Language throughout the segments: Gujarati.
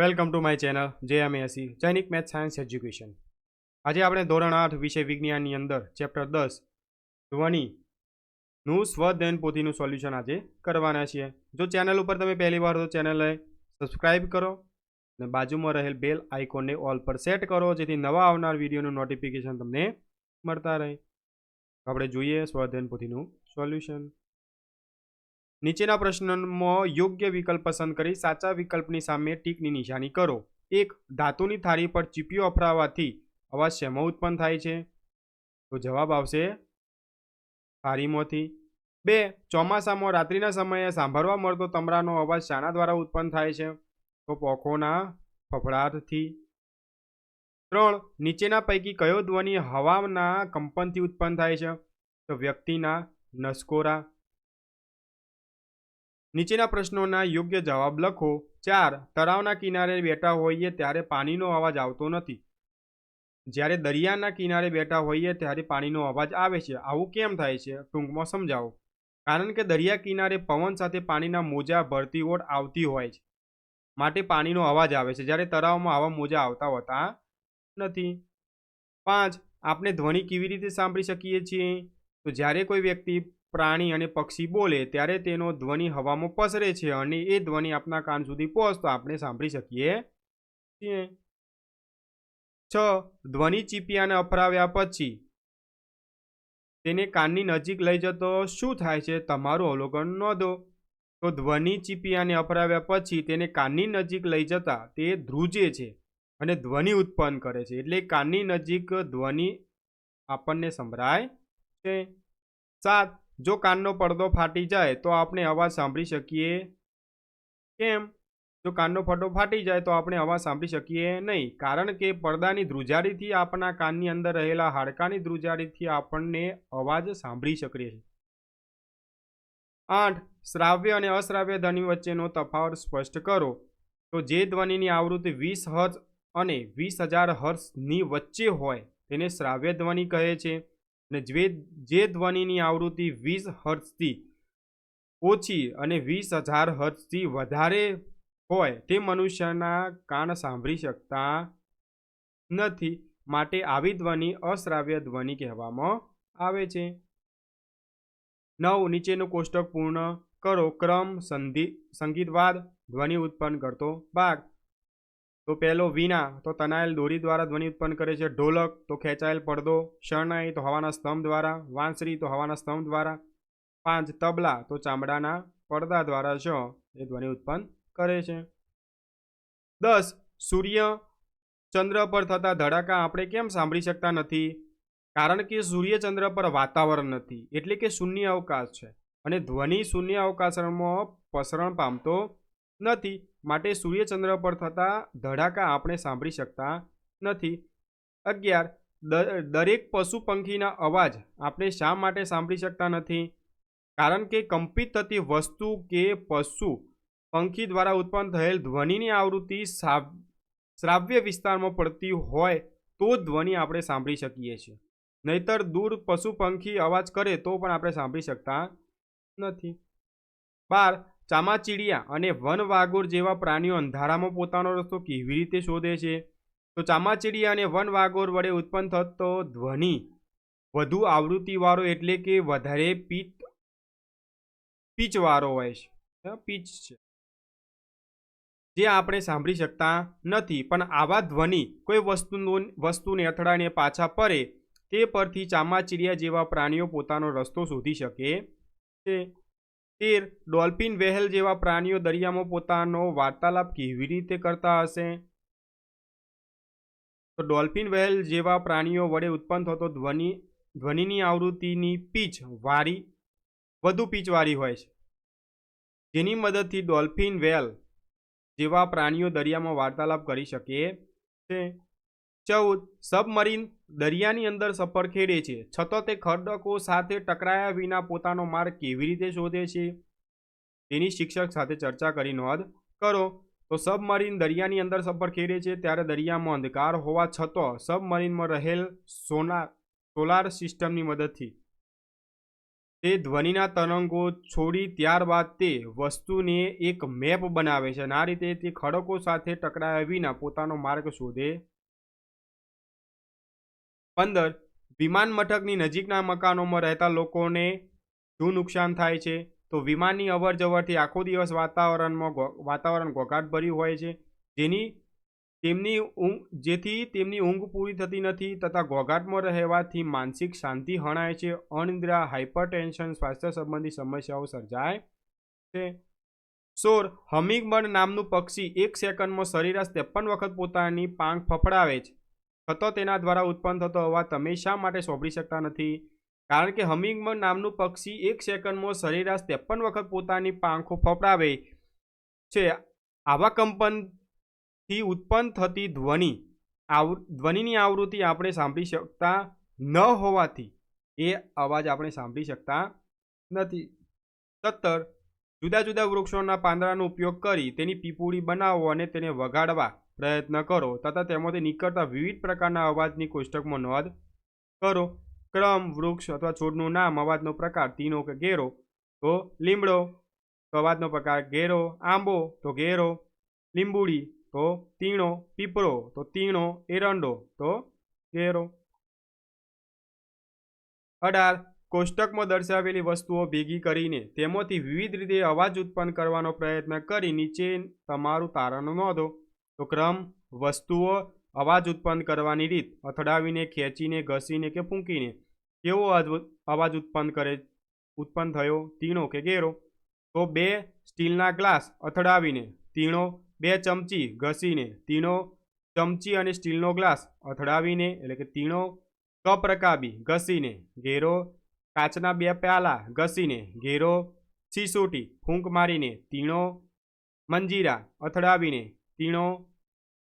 Welcome to my channel. જે એમ એસી જૈનિક મેથ સાયન્સ એજ્યુકેશન. આજે આપણે ધોરણ આઠ વિષય વિજ્ઞાનની અંદર, ચેપ્ટર દસ ધ્વનિનું સ્વધ્યન પોથીનું સોલ્યુશન આજે કરવાના છીએ. જો ચેનલ ઉપર તમે પહેલી વાર તો ચેનલને સબસ્ક્રાઇબ કરો અને બાજુમાં રહેલ બેલ આઇકોનને ઓલ પર સેટ કરો, જેથી નવા આવનાર વિડીયોનું નોટિફિકેશન તમને મળતા રહે. આપણે જોઈએ સ્વધ્યન પોથીનું સોલ્યુશન. નીચેના પ્રશ્નમાં યોગ્ય વિકલ્પ પસંદ કરી સાચા વિકલ્પની સામે ટીકની નિશાની કરો. એક, ધાતુની થાળી પર ચીપીઓ અફરાવાથી અવાજ શેમાં ઉત્પન્ન થાય છે? તો જવાબ આવશે થાળીમાંથી. બે, ચોમાસામાં રાત્રિના સમયે સાંભળવા મળતો તમરાનો અવાજ શાના દ્વારા ઉત્પન્ન થાય છે? તો પોખોના ફફડાટથી ત્રણ, નીચેના પૈકી કયો ધ્વનિ હવાના કંપનથી ઉત્પન્ન થાય છે? તો વ્યક્તિના નસકોરા. નીચેના પ્રશ્નોના યોગ્ય જવાબ લખો. ચાર, તળાવના કિનારે બેઠા હોઈએ ત્યારે પાણીનો અવાજ આવતો નથી. જ્યારે દરિયાના કિનારે બેઠા હોઈએ ત્યારે પાણીનો અવાજ આવે છે. આવું કેમ થાય છે? ટૂંકમાં સમજાવો. કારણ કે દરિયા કિનારે પવન સાથે પાણીના મોજા ભરતી ઓટ આવતી હોય છે. માટે પાણીનો અવાજ આવે છે. જ્યારે તળાવમાં આવા મોજા આવતા હોતા નથી. પાંચ, આપણે ધ્વનિ કેવી રીતે સાંભળી શકીએ છીએ? તો જ્યારે કોઈ વ્યક્તિ પ્રાણી અને પક્ષી બોલે ત્યારે તેનો ધ્વનિ હવામાં પસરે છે અને એ ધ્વનિ આપણા કાન સુધી પહોંચતો. આપણે સાંભળી શકીએ. છીએ છ, ધ્વનિ ચીપિયાને અફરાવ્યા પછી તેને કાનની નજીક લઈ જતો શું થાય છે તમારું અવલોકન નોંધો તો ધ્વનિ ચીપિયાને અફરાવ્યા પછી તેને કાનની નજીક લઈ જતા તે ધ્રુજે છે અને ધ્વનિ ઉત્પન્ન કરે છે. એટલે કાનની નજીક ધ્વનિ આપણને સંભળાય છે. સાત જો કાનનો પડદો ફાટી જાય તો આપણે અવાજ સાંભળી શકીએ કેમ? જો કાનનો પડદો ફાટી જાય તો આપણે અવાજ સાંભળી શકીએ નહીં, કારણ કે પડદાની ધ્રુજારીથી આપણા કાનની અંદર રહેલા હાડકાની ધ્રુજારીથી આપણને અવાજ સાંભળી શકીએ છીએ. આઠ, શ્રાવ્ય અને અશ્રાવ્ય ધ્વનિ વચ્ચેનો તફાવત સ્પષ્ટ કરો. તો જે ધ્વનિની આવૃત્તિ વીસ હર્ષ અને વીસ હજાર હર્ષની વચ્ચે હોય તેને શ્રાવ્ય ધ્વનિ કહે છે. અને જે જે ધ્વનિની આવૃત્તિ વીસ હર્ટ્ઝથી ઓછી અને વીસ હજાર હર્ટ્ઝથી વધારે હોય તે મનુષ્યના કાન સાંભળી શકતા નથી. માટે આવી ધ્વનિ અશ્રાવ્ય ધ્વનિ કહેવામાં આવે છે. નવ, નીચેનું કોષ્ટક પૂર્ણ કરો. ક્રમ, સંધિ, સંગીતવાદ, ધ્વનિ ઉત્પન્ન કરતો ભાગ. તો પહેલો વીણા, તો તનાયેલ દોરી દ્વારા ધ્વનિ ઉત્પન્ન કરે છે. ઢોલક, તો ખેંચાયેલ પડદો. શરણાઈ, તો હવાના સ્તંભ દ્વારા. વાંસરી તો હવાના સ્તંભ દ્વારા. પાંચ, તબલા, તો ચામડાના પડદા દ્વારા જ એ ધ્વનિ ઉત્પન્ન કરે છે. દસ, સૂર્ય ચંદ્ર પર થતા ધડાકા આપણે કેમ સાંભળી શકતા નથી? કારણ કે સૂર્ય ચંદ્ર પર વાતાવરણ નથી, એટલે કે શૂન્ય અવકાશ છે. અને ધ્વનિ શૂન્ય અવકાશમાં પસરણ પામતો નથી. માટે સૂર્યચંદ્ર પર થતા ધડાકા આપણે સાંભળી શકતા નથી. અગિયાર દરેક પશુ પંખીના અવાજ આપણે શા માટે સાંભળી શકતા નથી? કારણ કે કંપિત થતી વસ્તુ કે પશુ પંખી દ્વારા ઉત્પન્ન થયેલ ધ્વનિની આવૃત્તિ શ્રાવ્ય વિસ્તારમાં પડતી હોય તો ધ્વનિ આપણે સાંભળી શકીએ છીએ. નહીતર દૂર પશુ પંખી અવાજ કરે તો પણ આપણે સાંભળી શકતા નથી. બાર ચામાચીડિયા અને વનવાગોર જેવા પ્રાણીઓ અંધારામાં પોતાનો રસ્તો કેવી રીતે શોધે છે? તો ચામાચીડિયા અને વનવાગોર વડે ઉત્પન્ન થતો ધ્વનિ. વધુ આવૃત્તિવાળો એટલે કે વધારે પીચ પીચવાળો હોય છે. પીચ છે. જે આપણે સાંભળી શકતા નથી, પણ આવા ધ્વનિ કોઈ વસ્તુ વસ્તુને અથડાઈને પાછા પડે તે પરથી ચામાચીડિયા જેવા પ્રાણીઓ પોતાનો રસ્તો શોધી શકે છે. તેર ડોલ્ફિન વહેલ જેવા પ્રાણીઓ દરિયામાં પોતાનો વાર્તાલાપ કેવી રીતે કરતા હશે? તો ડોલ્ફિન વહેલ જેવા પ્રાણીઓ વડે ઉત્પન્ન થતો ધ્વનિ, ધ્વનિની આવૃત્તિની પીચ વારી, વધુ પીચવાળી હોય છે. જેની મદદથી ડોલ્ફિન વેલ જેવા પ્રાણીઓ દરિયામાં વાર્તાલાપ કરી શકે છે. ચૌદ સબમરીન દરિયાની અંદર સફર ખેડે છે. છતાં તે ખડકો સાથે ટકરાયા વિના પોતાનો માર્ગ કેવી રીતે શોધે છે? તેની શિક્ષક સાથે ચર્ચા કરી નોંધ કરો. તો સબમરીન દરિયાની અંદર સફર ખેડે છે ત્યારે દરિયામાં અંધકાર હોવા છતાં સબમરીનમાં રહેલ સોના, સોલાર સિસ્ટમની મદદથી. તે ધ્વનિના તરંગો છોડી ત્યારબાદ તે વસ્તુને એક મેપ બનાવે છે અને આ રીતે તે ખડકો સાથે ટકરાયા વિના પોતાનો માર્ગ શોધે પંદર, વિમાન મથકની નજીકના મકાનોમાં રહેતા લોકોને શું નુકસાન થાય છે? તો વિમાનની અવર જવરથી આખો દિવસ વાતાવરણમાં વાતાવરણ વાતાવરણ ઘોઘાટભર્યું હોય છે. જેની, તેમની ઊંઘ, જેથી તેમની ઊંઘ પૂરી થતી નથી તથા ઘોઘાટમાં રહેવાથી માનસિક શાંતિ હણાય છે, અનિદ્રા હાઇપરટેન્શન સ્વાસ્થ્ય સંબંધી સમસ્યાઓ સર્જાય છે. સોર હમિંગબર્ડ નામનું પક્ષી એક સેકન્ડમાં સરેરાશ ત્રેપન વખત પોતાની પાંખ ફફડાવે છે. થતો તેના દ્વારા ઉત્પન્ન થતો અવાજ તમે શા માટે સાંભળી શકતા નથી? કારણ કે હમિંગબર્ડ નામનું પક્ષી એક સેકન્ડમાં સરેરાશ ત્રેપન વખત પોતાની પાંખો ફફડાવે છે. આવા કંપનથી ઉત્પન્ન થતી ધ્વનિ, આવ, ધ્વનિની આવૃત્તિ આપણે સાંભળી શકતા ન હોવાથી એ અવાજ આપણે સાંભળી શકતા નથી. સત્તર, જુદા જુદા વૃક્ષોના પાંદડાનો ઉપયોગ કરી તેની પીપુડી બનાવો અને તેને વગાડવા પ્રયત્ન કરો તથા તેમાંથી નીકળતા વિવિધ પ્રકારના અવાજની કોષ્ટકમાં નોંધ કરો. ક્રમ, વૃક્ષ અથવા છોડનું નામ, અવાજનો પ્રકાર, તીનો કે ઘેરો તો લીમડો, તો અવાજનો પ્રકાર ઘેરો આંબો, તો ઘેરો લીંબુડી, તો તીણો, પીપળો, તો તીણો, એરંડો, તો ઘેરો અઢાર, કોષ્ટકમાં દર્શાવેલી વસ્તુઓ ભેગી કરીને તેમાંથી વિવિધ રીતે અવાજ ઉત્પન્ન કરવાનો પ્રયત્ન કરી નીચે તમારું તારણ નોંધો. તો ક્રમ વસ્તુઓ અવાજ ઉત્પન્ન કરવાની રીત, અથડાવીને, ખેંચીને, ઘસીને કે ફૂંકીને. કેવો અવાજ ઉત્પન્ન કરે, ઉત્પન્ન થયો? તીણો કે ઘેરો તો બે સ્ટીલના ગ્લાસ અથડાવીને તીણો બે ચમચી ઘસીને તીણો ચમચી અને સ્ટીલનો ગ્લાસ અથડાવીને, એટલે કે તીણો કપ રકાબી ઘસીને ઘેરો કાચના બે પ્યાલા ઘસીને ઘેરો સિસોટી ફૂંક મારીને તીણો મંજીરા અથડાવીને તીણો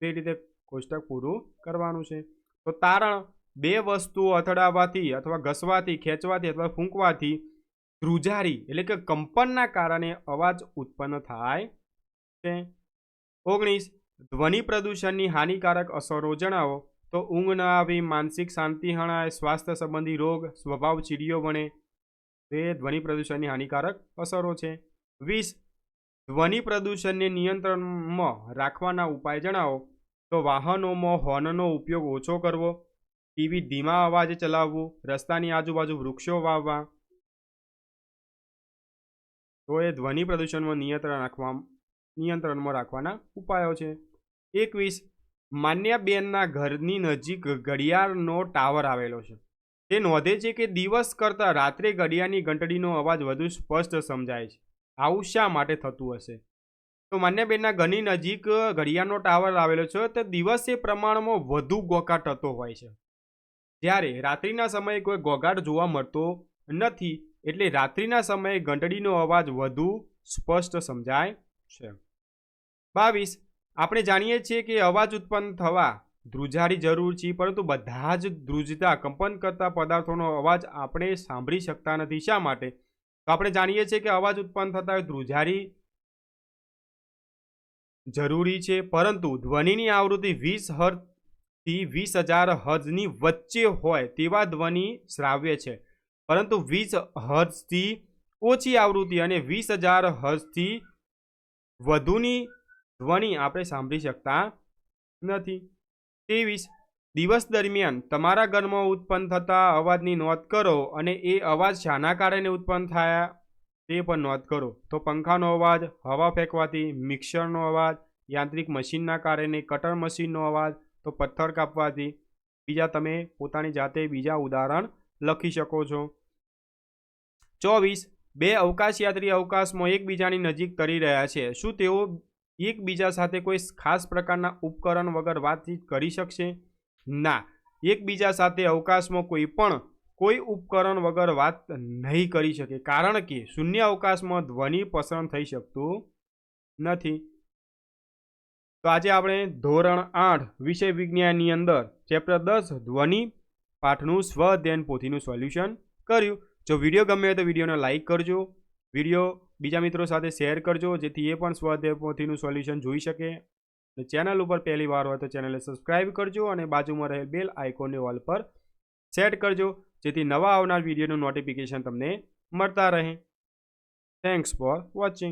તે રીતે કોષ્ટક પૂરું કરવાનું છે. તો તારણ બે વસ્તુઓ અથડાવવાથી અથવા ઘસવાથી, ખેંચવાથી અથવા ફૂંકવાથી ધ્રુજારી એટલે કે કંપનના કારણે અવાજ ઉત્પન્ન થાય છે. ઓગણીસ, ધ્વનિ પ્રદૂષણની હાનિકારક અસરો જણાવો. તો ઊંઘ ન આવી, માનસિક શાંતિ હણાય, સ્વાસ્થ્ય સંબંધી રોગ, સ્વભાવ ચીડિયો બને તે ધ્વનિ પ્રદૂષણની હાનિકારક અસરો છે. વીસ, ધ્વનિ પ્રદૂષણને નિયંત્રણમાં રાખવાના ઉપાય જણાવો. તો વાહનોમાં હોર્નનો ઉપયોગ ઓછો કરવો, ટીવી ધીમા અવાજે ચલાવવું, રસ્તાની આજુબાજુ વૃક્ષો વાવવા. તો એ ધ્વનિ પ્રદૂષણમાં નિયંત્રણ રાખવા, નિયંત્રણમાં રાખવાના ઉપાયો છે. એકવીસ માન્યાબેનના ઘરની નજીક ઘડિયાળનો ટાવર આવેલો છે. તે નોંધે છે કે દિવસ કરતાં રાત્રે ઘડિયાળની ઘંટડીનો અવાજ વધુ સ્પષ્ટ સમજાય છે. આવું શા માટે થતું હશે? તો માન્યાબેનના ઘરની નજીક ઘડિયાળનો ટાવર આવેલો છે તે દિવસે પ્રમાણમાં વધુ ગોકાટ થતો હોય છે. જ્યારે રાત્રિના સમયે કોઈ ગોગાટ જોવા મળતો નથી, એટલે રાત્રિના સમયે ઘંટડીનો અવાજ વધુ સ્પષ્ટ સમજાય છે. બાવીસ, આપણે જાણીએ છીએ કે અવાજ ઉત્પન્ન થવા ધ્રુજારી જરૂર છે, પરંતુ બધા જ ધ્રુજતા કંપન કરતા પદાર્થોનો અવાજ આપણે સાંભળી શકતા નથી. શા માટે? તો આપણે જાણીએ છીએ કે અવાજ ઉત્પન્ન થતા ધ્રુજારી જરૂરી છે, પરંતુ ધ્વનિની આવૃત્તિ વીસ હર્ટથી વીસ હજાર હર્ઝની વચ્ચે હોય તેવા ધ્વનિ શ્રાવ્ય છે. પરંતુ વીસ હર્ઝથી ઓછી આવૃત્તિ અને વીસ હજાર હર્ઝથી વધુની ધ્વનિ આપણે સાંભળી શકતા નથી. ત્રેવીસ. દિવસ દરમિયાન તમારા ઘરમાં ઉત્પન્ન થતા અવાજની નોંધ કરો અને એ અવાજ શાના કારણે ઉત્પન્ન થયા તે પણ નોંધ કરો. તો પંખાનો અવાજ, હવા ફેંકવાથી મિક્સરનો અવાજ, યાંત્રિક મશીનના કારણે કટર મશીનનો અવાજ, તો પથ્થર કાપવાથી. બીજા તમે પોતાની જાતે બીજા ઉદાહરણ લખી શકો છો. ચોવીસ, બે અવકાશયાત્રી અવકાશમાં એકબીજાની નજીક તરી રહ્યા છે. શું તેઓ એકબીજા સાથે કોઈ ખાસ પ્રકારના ઉપકરણ વગર વાતચીત કરી શકશે? ના. એકબીજા સાથે અવકાશમાં કોઈ પણ કોઈ ઉપકરણ વગર વાત નહીં કરી શકે. કારણ કે શૂન્ય અવકાશમાં ધ્વનિ પસરણ થઈ શકતું નથી. તો આજે આપણે ધોરણ આઠ વિષય વિજ્ઞાનની અંદર ચેપ્ટર દસ ધ્વનિ પાઠનું સ્વ અધ્યયન પોથીનું સોલ્યુશન કર્યું. જો વીડિયો ગમે તો વિડીયોને લાઇક કરજો. વીડિયો બીજા મિત્રો સાથે શેર કરજો, જેથી એ પણ સ્વાધ્યાય પોથીનું સોલ્યુશન જોઈ શકે. ચેનલ ઉપર પહેલી વાર હોય તો ચેનલને સબસ્ક્રાઇબ કરજો અને બાજુમાં રહેલ બેલ આઇકોનને ઓલ પર સેટ કરજો. જેથી નવા આવનાર વિડીયોનું નોટિફિકેશન તમને મળતા રહે. Thanks for watching